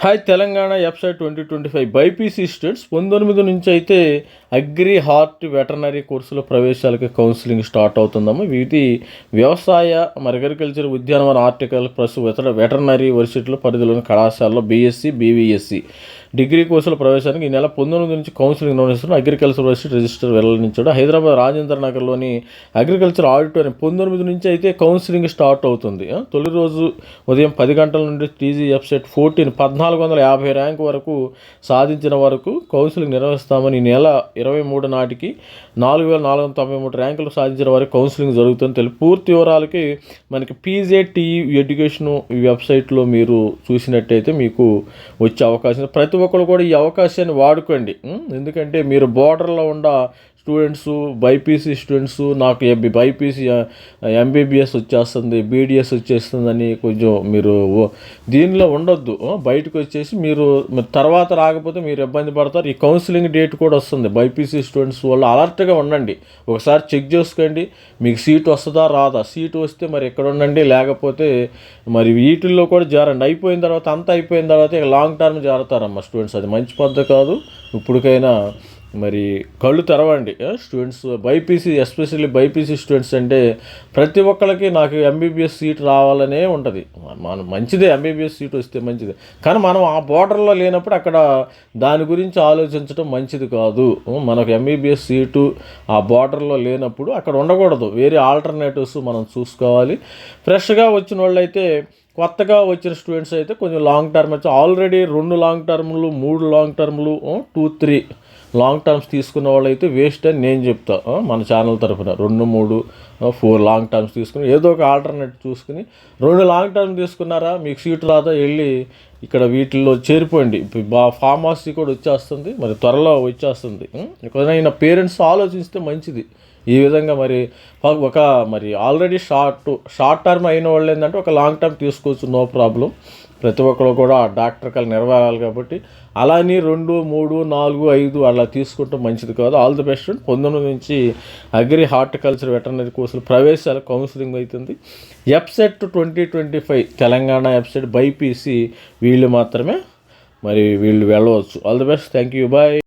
Hi Telangana EAPCET twenty twenty five BiPC states పంతొమ్మిది నుంచి అయితే అగ్రి హార్ట్ వెటర్నరీ కోర్సుల ప్రవేశాలకి కౌన్సిలింగ్ స్టార్ట్ అవుతుందమ్మా. వీటి వ్యవసాయ మరి అగ్రికల్చర్ ఉద్యానవన ఆర్టికల్ ప్లస్ వెటర్నరీ వర్సిటీల పరిధిలోని కళాశాలలో బీఎస్సీ బీవీఎస్సీ డిగ్రీ కోర్సుల ప్రవేశానికి ఈ నెల పంతొమ్మిది నుంచి కౌన్సిలింగ్ నిర్వహిస్తున్న అగ్రికల్చర్ వర్సిటీ రిజిస్టర్ వెల్లడించాడు. హైదరాబాద్ రాజేంద్ర నగర్లోని అగ్రికల్చర్ ఆడిటోరియం పంతొమ్మిది నుంచి అయితే కౌన్సిలింగ్ స్టార్ట్ అవుతుంది. తొలి రోజు ఉదయం పది గంటల నుండి టీజీ వెబ్సైట్ ఫోర్టీన్ పద్నాలుగు వందల యాభై ర్యాంక్ వరకు సాధించిన వరకు కౌన్సిలింగ్ నిర్వహిస్తామని ఈ నెల ఇరవై మూడు నాటికి నాలుగు వేల నాలుగు వందల తొంభై మూడు ర్యాంకులు సాధించిన వారికి కౌన్సిలింగ్ జరుగుతుంది తెలుపు పూర్తి వివరాలకి మనకి పీజేటీ ఎడ్యుకేషన్ ఈ వెబ్సైట్లో మీరు చూసినట్టయితే మీకు వచ్చే అవకాశం. ప్రతి ఒక్కరు కూడా ఈ అవకాశాన్ని వాడుకోండి. ఎందుకంటే మీరు బోర్డర్లో ఉన్న స్టూడెంట్స్ బైపీసీ స్టూడెంట్స్ నాకు ఎంబీ బైపీసీ ఎంబీబీఎస్ వచ్చేస్తుంది బీడిఎస్ వచ్చేస్తుందని కొంచెం మీరు దీనిలో ఉండొద్దు. బయటకు వచ్చేసి మీరు తర్వాత రాకపోతే మీరు ఇబ్బంది పడతారు. ఈ కౌన్సిలింగ్ డేట్ కూడా వస్తుంది. బైపీసీ స్టూడెంట్స్ వల్ల అలర్ట్గా ఉండండి. ఒకసారి చెక్ చేసుకోండి. మీకు సీట్ వస్తుందా రాదా? సీట్ వస్తే మరి ఎక్కడ ఉండండి? లేకపోతే మరి వీటిల్లో కూడా జారండి. అయిపోయిన తర్వాత అంతా అయిపోయిన తర్వాత లాంగ్ టర్మ్ జారుతారమ్మా స్టూడెంట్స్. అది మంచి పద్ధతి కాదు. ఇప్పటికైనా మరి కళ్ళు తెరవండి. Students BiPC especially BiPC students అంటే ప్రతి ఒక్కరికి నాకు ఎంబీబీఎస్ సీట్ రావాలనే ఉంటుంది. మనం మంచిదే ఎంబీబీఎస్ సీట్ వస్తే మంచిదే. కానీ మనం ఆ బోర్డర్లో లేనప్పుడు అక్కడ దాని గురించి ఆలోచించడం మంచిది కాదు. మనకు ఎంబీబీఎస్ సీటు ఆ బోర్డర్లో లేనప్పుడు అక్కడ ఉండకూడదు. వేరే ఆల్టర్నేటివ్స్ మనం చూసుకోవాలి. ఫ్రెష్గా వచ్చిన వాళ్ళైతే కొత్తగా వచ్చిన స్టూడెంట్స్ అయితే కొంచెం లాంగ్ టర్మ్ వచ్చి ఆల్రెడీ రెండు లాంగ్ టర్మ్లు మూడు లాంగ్ టర్మ్లు టూ త్రీ లాంగ్ టర్మ్స్ తీసుకున్న వాళ్ళైతే వేస్ట్ అని నేను చెప్తా. మన ఛానల్ తరఫున రెండు మూడు ఫోర్ లాంగ్ టర్మ్స్ తీసుకుని ఏదో ఒక ఆల్టర్నేట్ చూసుకుని రెండు లాంగ్ టర్మ్ తీసుకున్నారా? మీకు సీట్ రాదా? వెళ్ళి ఇక్కడ వీటిల్లో చేరిపోండి. ఇప్పుడు బా ఫార్మసీ కూడా వచ్చేస్తుంది. మరి త్వరలో వచ్చేస్తుంది. ఉం? పేరెంట్స్ ఆలోచిస్తే మంచిది. ఈ విధంగా మరి ఒక- ఒక మరి ఆల్రెడీ షార్ట్ షార్ట్ టర్మ్ అయిన వాళ్ళు ఏంటంటే ఒక లాంగ్ టర్మ్ తీసుకోవచ్చు నో ప్రాబ్లం ప్రతి ఒక్కరు కూడా డాక్టర్ కల్ నెరవేరాలి కాబట్టి అలాని రెండు మూడు నాలుగు ఐదు అలా తీసుకుంటే మంచిది కాదు. ఆల్ ది బెస్ట్ పంతొమ్మిది నుంచి అగ్రి హార్టికల్చర్ వెటర్నరీ కోర్సులు ప్రవేశాల కౌన్సిలింగ్ అవుతుంది EAPCET twenty twenty five Telangana EAPCET BiPC వీళ్ళు మాత్రమే మరి వీళ్ళు వెళ్ళవచ్చు. All the best thank you bye